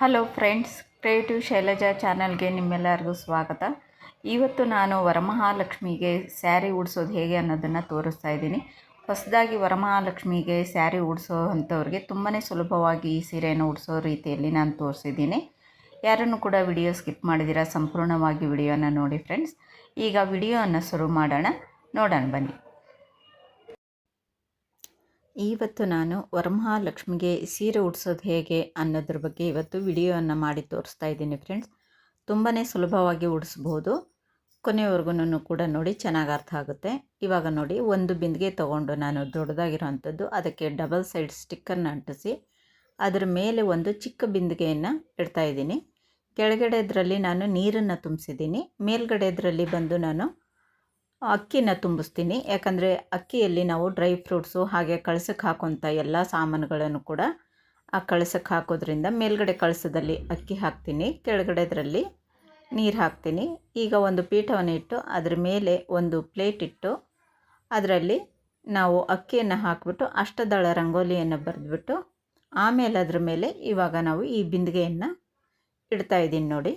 Hello friends, creative Shailaja ಚಾನಲ್ಗೆ ನಿಮ್ಮೆಲ್ಲರಿಗೂ ಸ್ವಾಗತ. ಇವತ್ತು ನಾನು ವರಮಹಾಲಕ್ಷ್ಮಿಗೆ ಸ್ಯಾರಿ ಉಡಿಸೋದು ಹೇಗೆ ಅನ್ನೋದನ್ನು ತೋರಿಸ್ತಾ ಇದ್ದೀನಿ. ಹೊಸದಾಗಿ ವರಮಹಾಲಕ್ಷ್ಮಿಗೆ ಸ್ಯಾರಿ ಉಡಿಸೋ ಅಂಥವ್ರಿಗೆ ತುಂಬಾ ಸುಲಭವಾಗಿ ಈ ಸೀರೆಯನ್ನು ಉಡಿಸೋ ರೀತಿಯಲ್ಲಿ ನಾನು ತೋರಿಸಿದ್ದೀನಿ. ಯಾರನ್ನು ಕೂಡ ವಿಡಿಯೋ ಸ್ಕಿಪ್ ಮಾಡಿದಿರ ಸಂಪೂರ್ಣವಾಗಿ ವಿಡಿಯೋನ ನೋಡಿ ಫ್ರೆಂಡ್ಸ್. ಈಗ ವಿಡಿಯೋವನ್ನು ಶುರು ಮಾಡೋಣ. ನೋಡೋಣ ಬನ್ನಿ. ಇವತ್ತು ನಾನು ವರಮಹಾಲಕ್ಷ್ಮಿಗೆ ಸೀರೆ ಉಡ್ಸೋದು ಹೇಗೆ ಅನ್ನೋದ್ರ ಬಗ್ಗೆ ಇವತ್ತು ವಿಡಿಯೋವನ್ನು ಮಾಡಿ ತೋರಿಸ್ತಾ ಇದ್ದೀನಿ ಫ್ರೆಂಡ್ಸ್ ತುಂಬಾ ಸುಲಭವಾಗಿ ಉಡಿಸ್ಬೋದು. ಕೊನೆಯವರೆಗೂ ಕೂಡ ನೋಡಿ ಚೆನ್ನಾಗಿ ಅರ್ಥ ಆಗುತ್ತೆ. ಇವಾಗ ನೋಡಿ, ಒಂದು ಬಿಂದಿಗೆ ತೊಗೊಂಡು ನಾನು ದೊಡ್ಡದಾಗಿರೋವಂಥದ್ದು, ಅದಕ್ಕೆ ಡಬಲ್ ಸೈಡ್ ಸ್ಟಿಕ್ಕರ್ನ ಅಂಟಿಸಿ, ಅದರ ಮೇಲೆ ಒಂದು ಚಿಕ್ಕ ಬಿಂದಿಗೆಯನ್ನು ಇಡ್ತಾಯಿದ್ದೀನಿ ಕೆಳಗಡೆದ್ರಲ್ಲಿ ನಾನು ನೀರನ್ನು ತುಂಬಿಸಿದ್ದೀನಿ. ಮೇಲ್ಗಡೆದ್ರಲ್ಲಿ ಬಂದು ನಾನು ಅಕ್ಕಿನ ತುಂಬಿಸ್ತೀನಿ. ಯಾಕಂದರೆ ಅಕ್ಕಿಯಲ್ಲಿ ನಾವು ಡ್ರೈ ಫ್ರೂಟ್ಸು ಹಾಗೆ ಕಳಸಕ್ಕೆ ಹಾಕುವಂಥ ಎಲ್ಲ ಸಾಮಾನುಗಳನ್ನು ಕೂಡ ಆ ಕಳಸಕ್ಕೆ ಹಾಕೋದ್ರಿಂದ ಮೇಲ್ಗಡೆ ಕಳಸದಲ್ಲಿ ಅಕ್ಕಿ ಹಾಕ್ತೀನಿ. ಕೆಳಗಡೆದ್ರಲ್ಲಿ ನೀರು ಹಾಕ್ತೀನಿ. ಈಗ ಒಂದು ಪೀಠವನ್ನು ಇಟ್ಟು ಅದರ ಮೇಲೆ ಒಂದು ಪ್ಲೇಟ್ ಇಟ್ಟು ಅದರಲ್ಲಿ ನಾವು ಅಕ್ಕಿಯನ್ನು ಹಾಕಿಬಿಟ್ಟು ಅಷ್ಟದಳ ರಂಗೋಲಿಯನ್ನು ಬರೆದ್ಬಿಟ್ಟು ಆಮೇಲೆ ಅದ್ರ ಮೇಲೆ ಇವಾಗ ನಾವು ಈ ಬಿಂದಿಗೆಯನ್ನು ಇಡ್ತಾ ಇದ್ದೀನಿ ನೋಡಿ.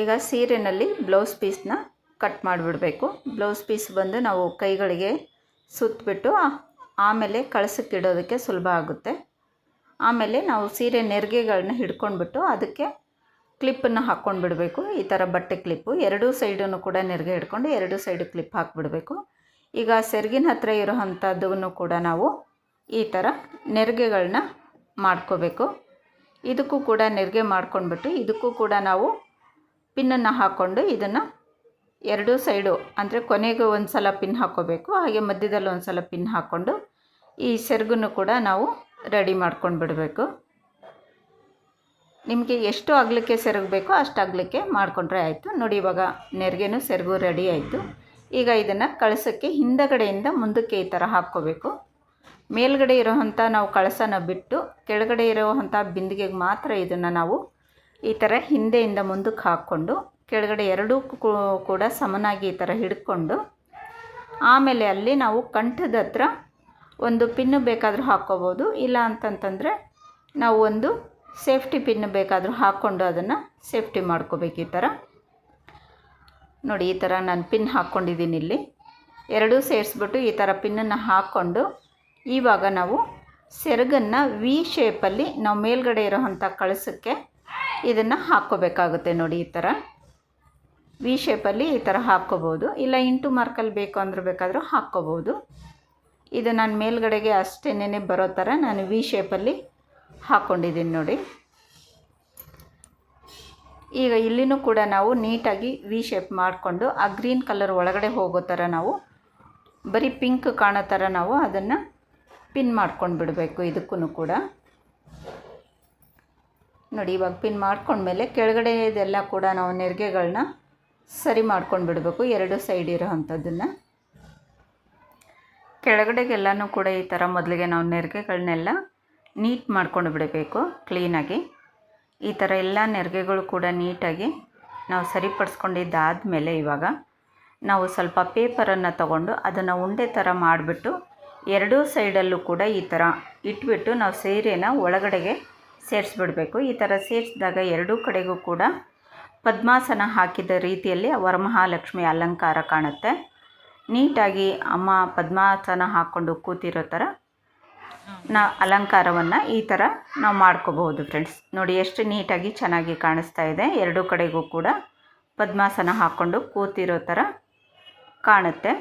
ಈಗ ಸೀರೆನಲ್ಲಿ ಬ್ಲೌಸ್ ಪೀಸ್ನ ಕಟ್ ಮಾಡಿಬಿಡಬೇಕು. ಬ್ಲೌಸ್ ಪೀಸ್ ಬಂದು ನಾವು ಕೈಗಳಿಗೆ ಸುತ್ತಬಿಟ್ಟು ಆಮೇಲೆ ಕಳಸಕ್ಕೆ ಇಡೋದಕ್ಕೆ ಸುಲಭ ಆಗುತ್ತೆ. ಆಮೇಲೆ ನಾವು ಸೀರೆ ನೆರಿಗೆಗಳನ್ನ ಹಿಡ್ಕೊಂಡ್ಬಿಟ್ಟು ಅದಕ್ಕೆ ಕ್ಲಿಪ್ಪನ್ನು ಹಾಕ್ಕೊಂಡು ಬಿಡಬೇಕು ಈ ಥರ ಬಟ್ಟೆ ಕ್ಲಿಪ್ಪು. ಎರಡೂ ಸೈಡನ್ನು ಕೂಡ ನೆರಿಗೆ ಹಿಡ್ಕೊಂಡು ಎರಡೂ ಸೈಡು ಕ್ಲಿಪ್ ಹಾಕಿಬಿಡಬೇಕು. ಈಗ ಸೆರಗಿನ ಹತ್ರ ಇರೋ ಅಂಥದ್ದನ್ನು ಕೂಡ ನಾವು ಈ ಥರ ನೆರಿಗೆಗಳನ್ನ ಮಾಡ್ಕೋಬೇಕು. ಇದಕ್ಕೂ ಕೂಡ ನೆರಿಗೆ ಮಾಡ್ಕೊಂಡ್ಬಿಟ್ಟು, ಇದಕ್ಕೂ ಕೂಡ ನಾವು ಪಿನ್ನನ್ನು ಹಾಕ್ಕೊಂಡು ಇದನ್ನು ಎರಡೂ ಸೈಡು ಅಂದರೆ ಕೊನೆಗೂ ಒಂದು ಸಲ ಪಿನ್ ಹಾಕೋಬೇಕು, ಹಾಗೆ ಮಧ್ಯದಲ್ಲಿ ಒಂದು ಸಲ ಪಿನ್ ಹಾಕ್ಕೊಂಡು ಈ ಸೆರಗನ್ನು ಕೂಡ ನಾವು ರೆಡಿ ಮಾಡ್ಕೊಂಡು ಬಿಡಬೇಕು. ನಿಮಗೆ ಎಷ್ಟು ಅಗಲಕ್ಕೆ ಸೆರಗು ಬೇಕೋ ಅಷ್ಟು ಅಗಲಕ್ಕೆ ಮಾಡಿಕೊಂಡ್ರೆ ಆಯಿತು. ನೋಡಿ, ಇವಾಗ ನೆರಿಗೆನೂ ಸೆರಗು ರೆಡಿ ಆಯಿತು. ಈಗ ಇದನ್ನು ಕಳಸಕ್ಕೆ ಹಿಂದಗಡೆಯಿಂದ ಮುಂದಕ್ಕೆ ಈ ಥರ ಹಾಕ್ಕೋಬೇಕು. ಮೇಲ್ಗಡೆ ಇರೋವಂಥ ನಾವು ಕಳಸನ ಬಿಟ್ಟು ಕೆಳಗಡೆ ಇರೋವಂಥ ಬಿಂದಿಗೆಗೆ ಮಾತ್ರ ಇದನ್ನು ನಾವು ಈ ಥರ ಹಿಂದೆಯಿಂದ ಮುಂದಕ್ಕೆ ಹಾಕ್ಕೊಂಡು ಕೆಳಗಡೆ ಎರಡೂ ಕೂಡ ಸಮನಾಗಿ ಈ ಥರ ಹಿಡ್ಕೊಂಡು, ಆಮೇಲೆ ಅಲ್ಲಿ ನಾವು ಕಂಠದ ಹತ್ರ ಒಂದು ಪಿನ್ನು ಬೇಕಾದರೂ ಹಾಕ್ಕೋಬೋದು. ಇಲ್ಲ ಅಂತಂತಂದರೆ ನಾವು ಒಂದು ಸೇಫ್ಟಿ ಪಿನ್ ಬೇಕಾದರೂ ಹಾಕ್ಕೊಂಡು ಅದನ್ನು ಸೇಫ್ಟಿ ಮಾಡ್ಕೋಬೇಕು ಈ ಥರ. ನೋಡಿ, ಈ ಥರ ನಾನು ಪಿನ್ ಹಾಕ್ಕೊಂಡಿದ್ದೀನಿ ಇಲ್ಲಿ. ಎರಡೂ ಸೇರಿಸ್ಬಿಟ್ಟು ಈ ಥರ ಪಿನ್ನನ್ನು ಹಾಕ್ಕೊಂಡು, ಇವಾಗ ನಾವು ಸೆರಗನ್ನು ವಿ ಶೇಪಲ್ಲಿ ನಾವು ಮೇಲ್ಗಡೆ ಇರೋವಂಥ ಕಳಸಕ್ಕೆ ಇದನ್ನು ಹಾಕ್ಕೋಬೇಕಾಗುತ್ತೆ ನೋಡಿ ಈ ಥರ. ವಿ ಶೇಪಲ್ಲಿ ಈ ಥರ ಹಾಕ್ಕೋಬೋದು ಇಲ್ಲ, ಇಂಟು ಮಾರ್ಕಲ್ಲಿ ಬೇಕು ಅಂದ್ರೆ ಬೇಕಾದರೂ ಹಾಕ್ಕೋಬೋದು ಇದು ನಾನು ಮೇಲ್ಗಡೆಗೆ ಅಷ್ಟೇನೇ ಬರೋ ಥರ ನಾನು ವಿ ಶೇಪಲ್ಲಿ ಹಾಕ್ಕೊಂಡಿದ್ದೀನಿ ನೋಡಿ. ಈಗ ಇಲ್ಲಿನೂ ಕೂಡ ನಾವು ನೀಟಾಗಿ ವಿ ಶೇಪ್ ಮಾಡಿಕೊಂಡು ಆ ಗ್ರೀನ್ ಕಲರ್ ಒಳಗಡೆ ಹೋಗೋ ಥರ ನಾವು, ಬರೀ ಪಿಂಕ್ ಕಾಣೋ ಥರ ನಾವು ಅದನ್ನು ಪಿನ್ ಮಾಡ್ಕೊಂಡು ಬಿಡಬೇಕು ಇದಕ್ಕೂ ಕೂಡ. ನೋಡಿ, ಇವಾಗ ಪಿನ್ ಮಾಡ್ಕೊಂಡ್ಮೇಲೆ ಕೆಳಗಡೆ ಇದೆಲ್ಲ ಕೂಡ ನಾವು ನೆರಿಗೆಗಳನ್ನ ಸರಿ ಮಾಡ್ಕೊಂಡು ಬಿಡಬೇಕು. ಎರಡು ಸೈಡ್ ಇರೋ ಅಂಥದ್ದನ್ನು. ಕೆಳಗಡೆಗೆಲ್ಲನೂ ಕೂಡ ಈ ಥರ ಮೊದಲಿಗೆ ನಾವು ನೆರಿಗೆಗಳನ್ನೆಲ್ಲ ನೀಟ್ ಮಾಡ್ಕೊಂಡು ಬಿಡಬೇಕು ಕ್ಲೀನಾಗಿ ಈ ಥರ ಎಲ್ಲ ನೆರಿಗೆಗಳು ಕೂಡ ನೀಟಾಗಿ ನಾವು ಸರಿಪಡಿಸ್ಕೊಂಡಿದ್ದಾದಮೇಲೆ ಇವಾಗ ನಾವು ಸ್ವಲ್ಪ ಪೇಪರನ್ನು ತಗೊಂಡು ಅದನ್ನು ಉಂಡೆ ಥರ ಮಾಡಿಬಿಟ್ಟು ಎರಡೂ ಸೈಡಲ್ಲೂ ಕೂಡ ಈ ಥರ ಇಟ್ಬಿಟ್ಟು ನಾವು ಸೀರೆನ ಒಳಗಡೆಗೆ ಸೇರಿಸ್ಬಿಡಬೇಕು. ಈ ಥರ ಸೇರಿಸಿದಾಗ ಎರಡೂ ಕಡೆಗೂ ಕೂಡ ಪದ್ಮಾಸನ ಹಾಕಿದ ರೀತಿಯಲ್ಲಿ ವರಮಹಾಲಕ್ಷ್ಮಿ ಅಲಂಕಾರ ಕಾಣುತ್ತೆ. ನೀಟಾಗಿ ಅಮ್ಮ ಪದ್ಮಾಸನ ಹಾಕ್ಕೊಂಡು ಕೂತಿರೋ ಥರ ನಾ ಅಲಂಕಾರವನ್ನು ಈ ಥರ ನಾವು ಮಾಡ್ಕೋಬಹುದು ಫ್ರೆಂಡ್ಸ್ ನೋಡಿ ಎಷ್ಟು ನೀಟಾಗಿ ಚೆನ್ನಾಗಿ ಕಾಣಿಸ್ತಾ ಇದೆ. ಎರಡೂ ಕಡೆಗೂ ಕೂಡ ಪದ್ಮಾಸನ ಹಾಕ್ಕೊಂಡು ಕೂತಿರೋ ಥರ ಕಾಣುತ್ತೆ.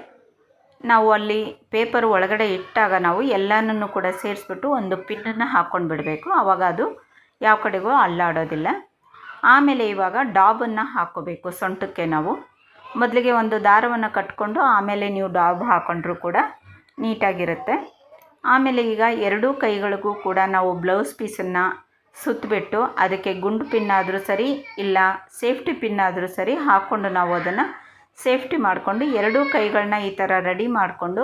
ನಾವು ಅಲ್ಲಿ ಪೇಪರ್ ಒಳಗಡೆ ಇಟ್ಟಾಗ ನಾವು ಎಲ್ಲನೂ ಕೂಡ ಸೇರಿಸ್ಬಿಟ್ಟು ಒಂದು ಪಿನ್ನನ್ನು ಹಾಕ್ಕೊಂಡು ಬಿಡಬೇಕು ಆವಾಗ ಅದು ಯಾವ ಕಡೆಗೂ ಅಲ್ಲಾಡೋದಿಲ್ಲ. ಆಮೇಲೆ ಇವಾಗ ಡಾಬನ್ನು ಹಾಕ್ಕೋಬೇಕು ಸೊಂಟಕ್ಕೆ ನಾವು. ಮೊದಲಿಗೆ ಒಂದು ದಾರವನ್ನು ಕಟ್ಕೊಂಡು ಆಮೇಲೆ ನೀವು ಡಾಬ್ ಹಾಕ್ಕೊಂಡ್ರೂ ಕೂಡ ನೀಟಾಗಿರುತ್ತೆ. ಆಮೇಲೆ ಈಗ ಎರಡೂ ಕೈಗಳಿಗೂ ಕೂಡ ನಾವು ಬ್ಲೌಸ್ ಪೀಸನ್ನು ಸುತ್ತಬಿಟ್ಟು ಅದಕ್ಕೆ ಗುಂಡು ಪಿನ್ ಆದರೂ ಸರಿ ಇಲ್ಲ ಸೇಫ್ಟಿ ಪಿನ್ ಆದರೂ ಸರಿ ಹಾಕ್ಕೊಂಡು ನಾವು ಅದನ್ನು ಸೇಫ್ಟಿ ಮಾಡಿಕೊಂಡು ಎರಡೂ ಕೈಗಳನ್ನ ಈ ಥರ ರೆಡಿ ಮಾಡಿಕೊಂಡು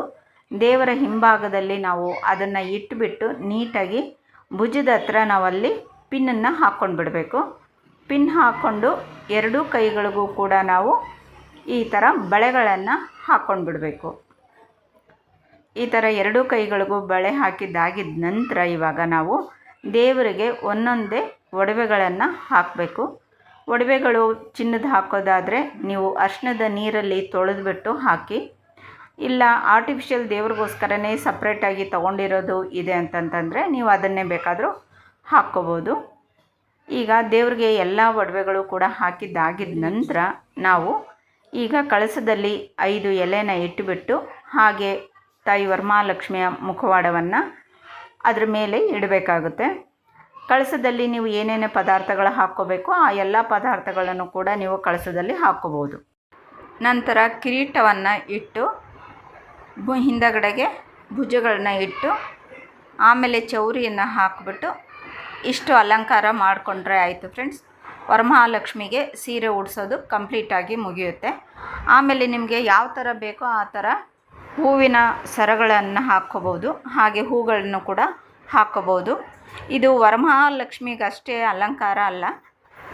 ದೇವರ ಹಿಂಭಾಗದಲ್ಲಿ ನಾವು ಅದನ್ನು ಇಟ್ಬಿಟ್ಟು ನೀಟಾಗಿ ಭುಜದ ಹತ್ರ ನಾವಲ್ಲಿ ಪಿನ್ನನ್ನು ಹಾಕ್ಕೊಂಡು ಬಿಡಬೇಕು ಪಿನ್ ಹಾಕ್ಕೊಂಡು ಎರಡೂ ಕೈಗಳಿಗೂ ಕೂಡ ನಾವು ಈ ಥರ ಬಳೆಗಳನ್ನು ಹಾಕ್ಕೊಂಡು ಬಿಡಬೇಕು ಈ ಥರ ಎರಡೂ ಕೈಗಳಿಗೂ ಬಳೆ ಹಾಕಿದ್ದಾಗಿದ್ದ ನಂತರ ಇವಾಗ ನಾವು ದೇವರಿಗೆ ಒಂದೊಂದೇ ಒಡವೆಗಳನ್ನು ಹಾಕಬೇಕು. ಒಡವೆಗಳು ಚಿನ್ನದ ಹಾಕೋದಾದರೆ ನೀವು ಅರ್ಶಿಣದ ನೀರಲ್ಲಿ ತೊಳೆದುಬಿಟ್ಟು ಹಾಕಿ, ಇಲ್ಲ ಆರ್ಟಿಫಿಷಿಯಲ್ ದೇವ್ರಿಗೋಸ್ಕರನೇ ಸಪ್ರೇಟಾಗಿ ತೊಗೊಂಡಿರೋದು ಇದೆ ಅಂತಂತಂದರೆ ನೀವು ಅದನ್ನೇ ಬೇಕಾದರೂ ಹಾಕ್ಕೋಬೋದು. ಈಗ ದೇವರಿಗೆ ಎಲ್ಲ ಒಡವೆಗಳು ಕೂಡ ಹಾಕಿದ್ದಾಗಿದ ನಂತರ ನಾವು ಈಗ ಕಳಸದಲ್ಲಿ ಐದು ಎಲೆನ ಇಟ್ಟುಬಿಟ್ಟು ಹಾಗೆ ತಾಯಿ ವರಮಹಾಲಕ್ಷ್ಮಿಯ ಮುಖವಾಡವನ್ನು ಅದ್ರ ಮೇಲೆ ಇಡಬೇಕಾಗುತ್ತೆ. ಕಳಸದಲ್ಲಿ ನೀವು ಏನೇನು ಪದಾರ್ಥಗಳು ಹಾಕ್ಕೋಬೇಕು ಆ ಎಲ್ಲ ಪದಾರ್ಥಗಳನ್ನು ಕೂಡ ನೀವು ಕಳಸದಲ್ಲಿ ಹಾಕ್ಕೋಬೋದು ನಂತರ ಕಿರೀಟವನ್ನು ಇಟ್ಟು ಹಿಂದಗಡೆಗೆ ಭುಜಗಳನ್ನ ಇಟ್ಟು ಆಮೇಲೆ ಚೌರಿಯನ್ನು ಹಾಕಿಬಿಟ್ಟು ಇಷ್ಟು ಅಲಂಕಾರ ಮಾಡಿಕೊಂಡ್ರೆ ಆಯಿತು ಫ್ರೆಂಡ್ಸ್ ವರಮಹಾಲಕ್ಷ್ಮಿಗೆ ಸೀರೆ ಉಡಿಸೋದು ಕಂಪ್ಲೀಟಾಗಿ ಮುಗಿಯುತ್ತೆ. ಆಮೇಲೆ ನಿಮಗೆ ಯಾವ ಥರ ಬೇಕೋ ಆ ಥರ ಹೂವಿನ ಸರಗಳನ್ನು ಹಾಕ್ಕೋಬೋದು. ಹಾಗೆ ಹೂಗಳನ್ನು ಕೂಡ ಹಾಕ್ಕೋಬೋದು. ಇದು ವರಮಹಾಲಕ್ಷ್ಮಿಗಷ್ಟೇ ಅಲಂಕಾರ ಅಲ್ಲ.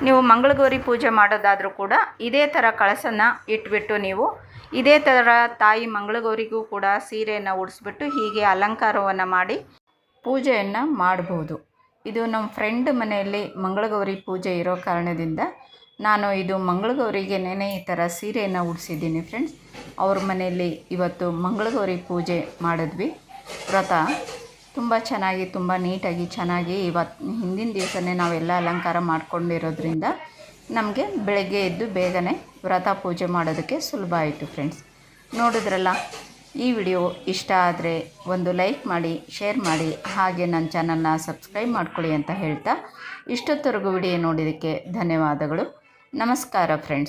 ನೀವು ಮಂಗಳಗೌರಿ ಪೂಜೆ ಮಾಡೋದಾದರೂ ಕೂಡ ಇದೇ ಥರ ಕಳಸನ ಇಟ್ಬಿಟ್ಟು ನೀವು ಇದೇ ಥರ ತಾಯಿ ಮಂಗಳಗೌರಿಗೂ ಕೂಡ ಸೀರೆಯನ್ನು ಉಡಿಸ್ಬಿಟ್ಟು ಹೀಗೆ ಅಲಂಕಾರವನ್ನು ಮಾಡಿ ಪೂಜೆಯನ್ನು ಮಾಡ್ಬೋದು. ಇದು ನಮ್ಮ ಫ್ರೆಂಡ್ ಮನೆಯಲ್ಲಿ ಮಂಗಳಗೌರಿ ಪೂಜೆ ಇರೋ ಕಾರಣದಿಂದ ನಾನು ಇದು ಮಂಗಳಗೌರಿಗೆನೇ ಈ ಥರ ಸೀರೆಯನ್ನು ಉಡಿಸಿದ್ದೀನಿ ಫ್ರೆಂಡ್ಸ್ ಅವ್ರ ಮನೆಯಲ್ಲಿ ಇವತ್ತು ಮಂಗಳಗೌರಿ ಪೂಜೆ ಮಾಡಿದ್ವಿ. ವ್ರತ ತುಂಬ ಚೆನ್ನಾಗಿ, ತುಂಬ ನೀಟಾಗಿ, ಚೆನ್ನಾಗಿ ಇವತ್ತು ಹಿಂದಿನ ದಿವಸನೇ ನಾವೆಲ್ಲ ಅಲಂಕಾರ ಮಾಡ್ಕೊಂಡಿರೋದ್ರಿಂದ ನಮಗೆ ಬೆಳಗ್ಗೆ ಎದ್ದು ಬೇಗನೆ ವ್ರತ ಪೂಜೆ ಮಾಡೋದಕ್ಕೆ ಸುಲಭ ಆಯಿತು ಫ್ರೆಂಡ್ಸ್ ನೋಡಿದ್ರಲ್ಲ ಈ ವಿಡಿಯೋ ಇಷ್ಟ ಆದರೆ ಒಂದು ಲೈಕ್ ಮಾಡಿ, ಶೇರ್ ಮಾಡಿ, ಹಾಗೆ ನನ್ನ ಚಾನಲ್ನ ಸಬ್ಸ್ಕ್ರೈಬ್ ಮಾಡ್ಕೊಳ್ಳಿ ಅಂತ ಹೇಳ್ತಾ ಇಷ್ಟೊತ್ತವರೆಗೂ ವಿಡಿಯೋ ನೋಡಿದ್ದಕ್ಕೆ ಧನ್ಯವಾದಗಳು. ನಮಸ್ಕಾರ ಫ್ರೆಂಡ್ಸ್